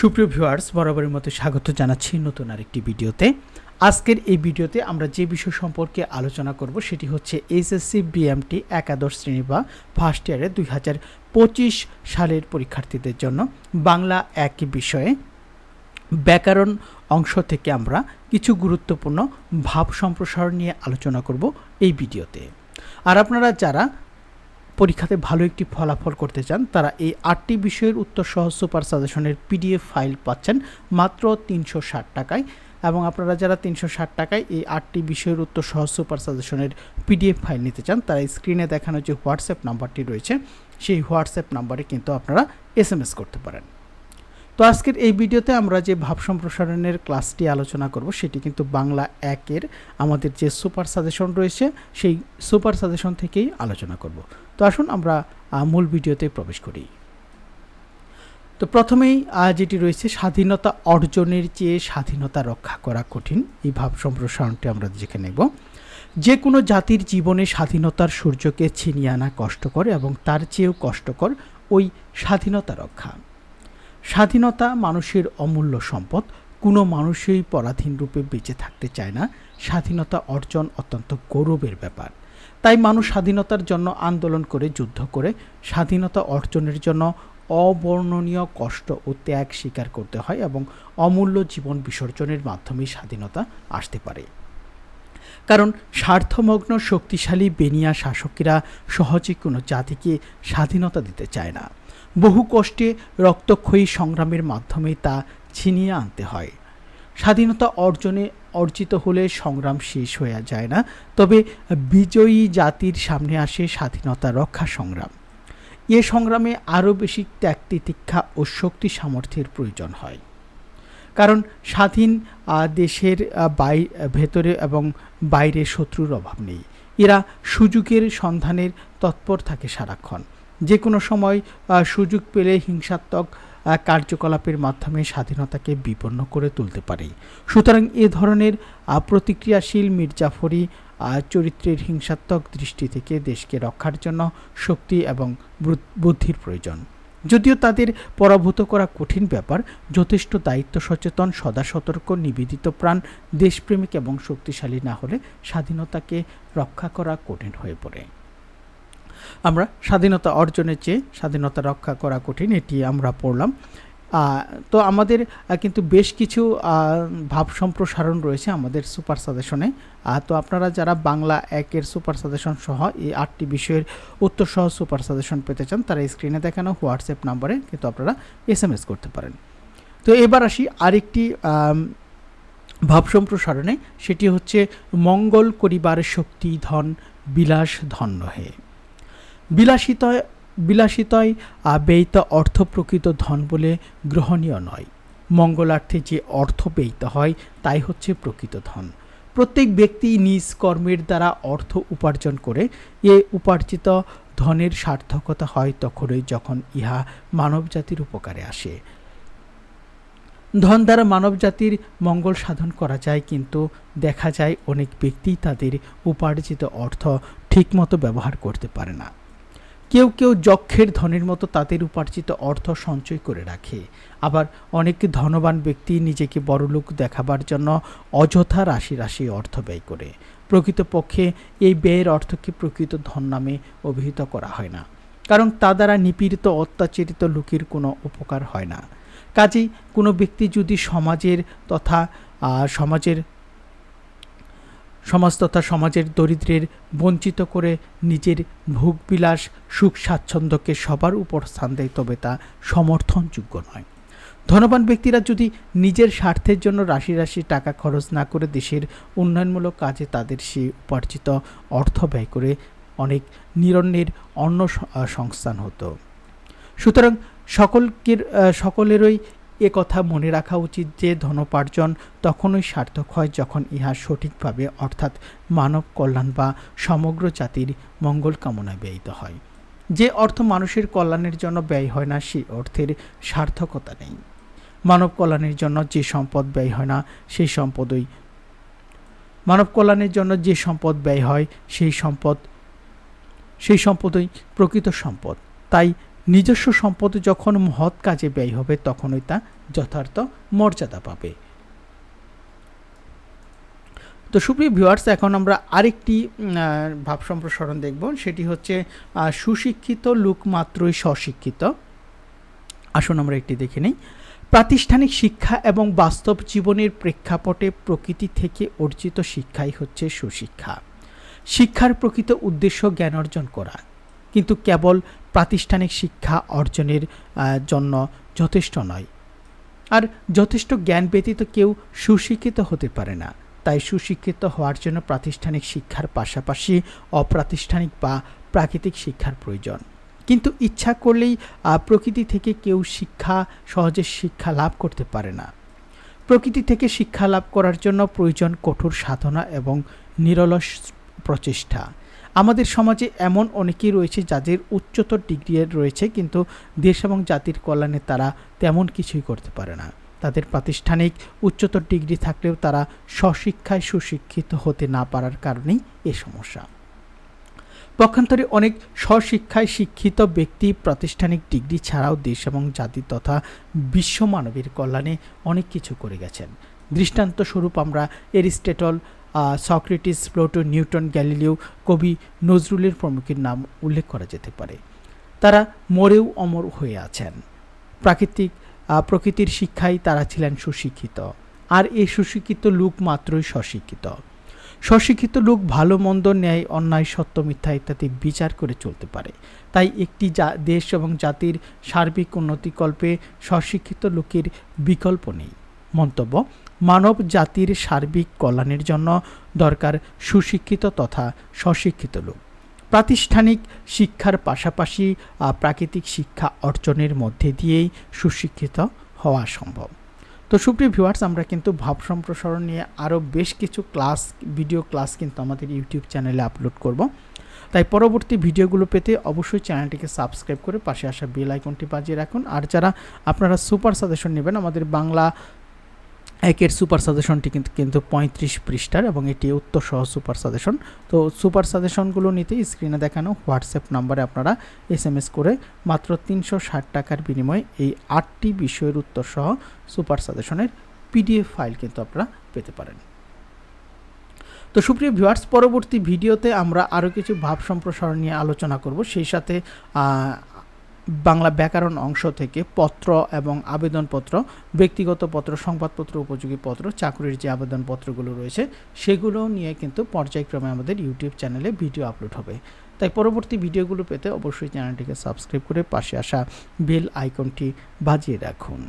সুপ্রিয় ভিউয়ার্স, বরাবরের মতো স্বাগত জানাচ্ছি নতুন আরেকটি ভিডিওতে। আজকের এই ভিডিওতে আমরা যে বিষয় সম্পর্কে আলোচনা করব সেটি হচ্ছে এইচএসসি বিএমটি একাদশ শ্রেণি বা ফার্স্ট ইয়ারে দুই হাজার পঁচিশ সালের পরীক্ষার্থীদের জন্য বাংলা এক বিষয়ে ব্যাকরণ অংশ থেকে আমরা কিছু গুরুত্বপূর্ণ ভাব সম্প্রসারণ নিয়ে আলোচনা করব এই ভিডিওতে। আর আপনারা যারা পরীক্ষাতে ভালো একটি ফলাফল করতে চান, তারা এই আটটি বিষয়ের উত্তর সহ সুপার সাজেশনের পিডিএফ ফাইল পাচ্ছেন মাত্র তিনশো ষাট টাকায়। এবং আপনারা যারা তিনশো ষাট টাকায় এই আটটি বিষয়ের উত্তর সহ সুপার সাজেশনের পিডিএফ ফাইল নিতে চান, তারা স্ক্রিনে দেখানো যে হোয়াটসঅ্যাপ নাম্বারটি রয়েছে, সেই হোয়াটসঅ্যাপ নাম্বারে কিন্তু আপনারা এস করতে পারেন। তো আজকের এই ভিডিওতে আমরা যে ভাব সম্প্রসারণের ক্লাসটি আলোচনা করব, সেটি কিন্তু বাংলা একের আমাদের যে সুপার সাজেশন রয়েছে, সেই সুপার সাজেশন থেকেই আলোচনা করব। তো আসুন আমরা মূল ভিডিওতে প্রবেশ করি। তো প্রথমেই যেটি রয়েছে, স্বাধীনতা অর্জনের চেয়ে স্বাধীনতা রক্ষা করা কঠিন। এই ভাব সম্প্রসারণটি আমরা দেখে নেব। যে কোনো জাতির জীবনে স্বাধীনতার সূর্যকে ছিনিয়ে আনা কষ্টকর এবং তার চেয়েও কষ্টকর ওই স্বাধীনতা রক্ষা। স্বাধীনতা মানুষের অমূল্য সম্পদ, কোনো মানুষই পরাধীন রূপে বেঁচে থাকতে চায় না। স্বাধীনতা অর্জন অত্যন্ত গৌরবের ব্যাপার। তাই মানুষ স্বাধীনতার জন্য আন্দোলন করে, যুদ্ধ করে, স্বাধীনতা অর্জনের জন্য অবর্ণনীয় কষ্ট ও ত্যাগ স্বীকার করতে হয় এবং অমূল্য জীবন বিসর্জনের মাধ্যমে স্বাধীনতা আসতে পারে। কারণ স্বার্থমগ্ন, শক্তিশালী বেনিয়া শাসকেরা সহজে কোনো জাতিকে স্বাধীনতা দিতে চায় না। বহু কষ্টে রক্তক্ষয়ী সংগ্রামের মাধ্যমে তা ছিনিয়ে আনতে হয়। স্বাধীনতা অর্জনে অর্জিত হলে সংগ্রাম শেষ হয়ে যায় না, তবে বিজয়ী জাতির সামনে আসে স্বাধীনতা রক্ষা সংগ্রাম। এ সংগ্রামে আরও বেশি ত্যাগ তিতিক্ষা ও শক্তি সামর্থ্যের প্রয়োজন হয়। কারণ স্বাধীন দেশের বাই, ভেতরে এবং বাইরে শত্রুর অভাব নেই। এরা সুযোগের সন্ধানের তৎপর থাকে সারাক্ষণ। যে কোনো সময় সুযোগ পেলে হিংসাত্মক কার্যকলাপের মাধ্যমে স্বাধীনতাকে বিপন্ন করে তুলতে পারে। সুতরাং এ ধরনের প্রতিক্রিয়াশীল মির্জাফরি চরিত্রের হিংসাত্মক দৃষ্টি থেকে দেশকে রক্ষার জন্য শক্তি এবং বুদ্ধির প্রয়োজন। যদিও তাদের পরাভূত করা কঠিন ব্যাপার, যথেষ্ট দায়িত্ব সচেতন, সদা সতর্ক, নিবেদিত প্রাণ, দেশপ্রেমিক এবং শক্তিশালী না হলে স্বাধীনতাকে রক্ষা করা কঠিন হয়ে পড়ে। আমরা স্বাধীনতা অর্জনের চেয়ে স্বাধীনতা রক্ষা করা কঠিন, এটি আমরা পড়লাম। তো আমাদের কিন্তু বেশ কিছু ভাব সম্প্রসারণ রয়েছে আমাদের সুপার সাজেশনে। তো আপনারা যারা বাংলা একের সুপার সাজেশন সহ এই আটটি বিষয়ের উত্তর সহ সুপার সাজেশন পেতে চান, তারা স্ক্রিনে দেখানো হোয়াটসঅ্যাপ নাম্বারে কিন্তু আপনারা এস এম এস করতে পারেন। তো এবার আসি আরেকটি ভাব সম্প্রসারণে, সেটি হচ্ছে মঙ্গল করিবার শক্তি ধন বিলাস ধন নহে বিলাসিতয় বিলাসিতয় ব্যয়িত অর্থ প্রকৃত ধন বলে গ্রহণীয় নয়। মঙ্গলার্থে যে অর্থ ব্যয়িত হয়, তাই হচ্ছে প্রকৃত ধন। প্রত্যেক ব্যক্তি নিজ কর্মের দ্বারা অর্থ উপার্জন করে, এ উপার্জিত ধনের সার্থকতা হয় তখনই যখন ইহা মানবজাতির উপকারে আসে। ধন দ্বারা মানবজাতির মঙ্গল সাধন করা যায়, কিন্তু দেখা যায় অনেক ব্যক্তি তাদের উপার্জিত অর্থ ঠিকমতো ব্যবহার করতে পারে না। কেউ কেউ যক্ষের ধনের মতো তাদের উপার্জিত অর্থ সঞ্চয় করে রাখে। আবার অনেক ধনবান ব্যক্তি নিজেকে বড়লোক দেখাবার জন্য অযথা রাশি রাশি অর্থ ব্যয় করে। প্রকৃতপক্ষে এই ব্যয়ের অর্থকে প্রকৃত ধন নামে অভিহিত করা হয় না। কারণ তা দ্বারা নিপীড়িত, অত্যাচারিত লোকের কোনো উপকার হয় না। কাজেই কোনো ব্যক্তি যদি সমাজের তথা সমাজের সমাজ তথা সমাজের দরিদ্রের বঞ্চিত করে নিজের ভোগবিলাস সুখ স্বাচ্ছন্দ্যকে সবার উপর স্থান দেয়, তবে তা সমর্থনযোগ্য নয়। ধনবান ব্যক্তিরা যদি নিজের স্বার্থের জন্য রাশি রাশি টাকা খরচ না করে দেশের উন্নয়নমূলক কাজে তাদের সেই উপার্জিত অর্থ ব্যয় করে অনেক নিরন্নের অন্য সংস্থান হতো। সুতরাং সকলকে সকলেরই এ কথা মনে রাখা উচিত যে ধনোপার্জন তখনই সার্থক হয় যখন ইহা সঠিকভাবে, অর্থাৎ মানব কল্যাণ বা সমগ্র জাতির মঙ্গল কামনায় ব্যয়িত হয়। যে অর্থ মানুষের কল্যাণের জন্য ব্যয় হয় না সেই অর্থের সার্থকতা নেই। মানব কল্যাণের জন্য যে সম্পদ ব্যয় হয় না, সেই সম্পদই মানব কল্যাণের জন্য যে সম্পদ ব্যয় হয়, সেই সম্পদ, সেই সম্পদই প্রকৃত সম্পদ। তাই নিজস্ব সম্পদ যখন মহৎ কাজে ব্যয় হবে, তখনই তা যথার্থ মর্যাদা পাবে। তো সুপ্রিয় ভিউয়ার্স এখন আমরা আরেকটি ভাব সম্প্রসারণ দেখব। সেটি হচ্ছে সুশিক্ষিত লোক মাত্রই স্বশিক্ষিত। আসুন আমরা একটি দেখে নিই। প্রাতিষ্ঠানিক শিক্ষা এবং বাস্তব জীবনের প্রেক্ষাপটে প্রকৃতি থেকে অর্জিত শিক্ষাই হচ্ছে সুশিক্ষা। শিক্ষার প্রকৃত উদ্দেশ্য জ্ঞান অর্জন করা। কিন্তু কেবল প্রাতিষ্ঠানিক শিক্ষা অর্জনের জন্য যথেষ্ট নয়। আর যথেষ্ট জ্ঞান ব্যতীত কেউ সুশিক্ষিত হতে পারে না। তাই সুশিক্ষিত হওয়ার জন্য প্রাতিষ্ঠানিক শিক্ষার পাশাপাশি অপ্রাতিষ্ঠানিক বা প্রাকৃতিক শিক্ষার প্রয়োজন। কিন্তু ইচ্ছা করলেই প্রকৃতি থেকে কেউ শিক্ষা, সহজে শিক্ষা লাভ করতে পারে না। প্রকৃতি থেকে শিক্ষা লাভ করার জন্য প্রয়োজন কঠোর সাধনা এবং নিরলস প্রচেষ্টা। আমাদের সমাজে এমন অনেকেই রয়েছে যাদের উচ্চতর ডিগ্রি রয়েছে, কিন্তু দেশ এবং জাতির কল্যাণে তারা তেমন কিছুই করতে পারে না। তাদের প্রাতিষ্ঠানিক উচ্চতর ডিগ্রি থাকলেও তারা স্বশিক্ষায় সুশিক্ষিত হতে না পারার কারণেই এ সমস্যা। পক্ষান্তরে অনেক স্বশিক্ষায় শিক্ষিত ব্যক্তি প্রাতিষ্ঠানিক ডিগ্রি ছাড়াও দেশ এবং জাতি তথা বিশ্ব মানবের কল্যাণে অনেক কিছু করে গেছেন। দৃষ্টান্ত স্বরূপ আমরা Aristotle Socrates, Plato, Newton, Galileo, কবি নজরুলের প্রমুখের নাম উল্লেখ করা যেতে পারে। তারা মরেও অমর হয়ে আছেন। প্রাকৃতিক প্রকৃতির শিক্ষায় তারা ছিলেন সুশিক্ষিত। আর এই সুশিক্ষিত লোক মাত্রই স্বশিক্ষিত। স্বশিক্ষিত লোক ভালো, মন্দ, ন্যায়, অন্যায়, সত্য, মিথ্যা ইত্যাদি বিচার করে চলতে পারে। তাই একটি দেশ এবং জাতির সার্বিক উন্নতিকল্পে স্বশিক্ষিত লোকের বিকল্প নেই। মন্তব্য, মানব জাতির সার্বিক কল্যাণের জন্য দরকার সুশিক্ষিত তথা স্বশিক্ষিত লোক। প্রাতিষ্ঠানিক শিক্ষার পাশাপাশি প্রাকৃতিক শিক্ষা অর্জনের মধ্যে দিয়েই সুশিক্ষিত হওয়া সম্ভব। তো সুপ্রিয় ভিউয়ার্স আমরা কিন্তু ভাব সম্প্রসারণ নিয়ে আরও বেশ কিছু ক্লাস ভিডিও ক্লাস কিন্তু আমাদের ইউটিউব চ্যানেলে আপলোড করব। তাই পরবর্তী ভিডিওগুলো পেতে অবশ্যই চ্যানেলটিকে সাবস্ক্রাইব করে পাশে আসা বেল আইকনটি বাজিয়ে রাখুন। আর যারা আপনারা সুপার সাজেশন নেবেন আমাদের বাংলা একের সুপার সাজেশনটি কিন্তু কিন্তু পঁয়ত্রিশ পৃষ্ঠার এবং এটি উত্তর সহ সুপার সাজেশন। তো সুপার সাজেশনগুলো নিতে স্ক্রিনে দেখানো হোয়াটসঅ্যাপ নাম্বারে আপনারা এস এম এস করে মাত্র তিনশো ষাট টাকার বিনিময়ে এই আটটি বিষয়ের উত্তর সহ সুপার সাজেশনের পিডিএফ ফাইল কিন্তু আপনারা পেতে পারেন। তো সুপ্রিয় ভিউয়ার্স, পরবর্তী ভিডিওতে আমরা আরও কিছু ভাব সম্প্রসারণ নিয়ে আলোচনা করব। সেই সাথে বাংলা ব্যাকরণ অংশ থেকে পত্র এবং আবেদনপত্র, ব্যক্তিগত পত্র, সংবাদপত্র, উপযোগী পত্র, চাকরির যে আবেদনপত্রগুলো রয়েছে, সেগুলো নিয়ে কিন্তু পর্যায়ক্রমে আমাদের ইউটিউব চ্যানেলে ভিডিও আপলোড হবে। তাই পরবর্তী ভিডিওগুলো পেতে অবশ্যই চ্যানেলটিকে সাবস্ক্রাইব করে পাশে আসা বেল আইকনটি বাজিয়ে রাখুন।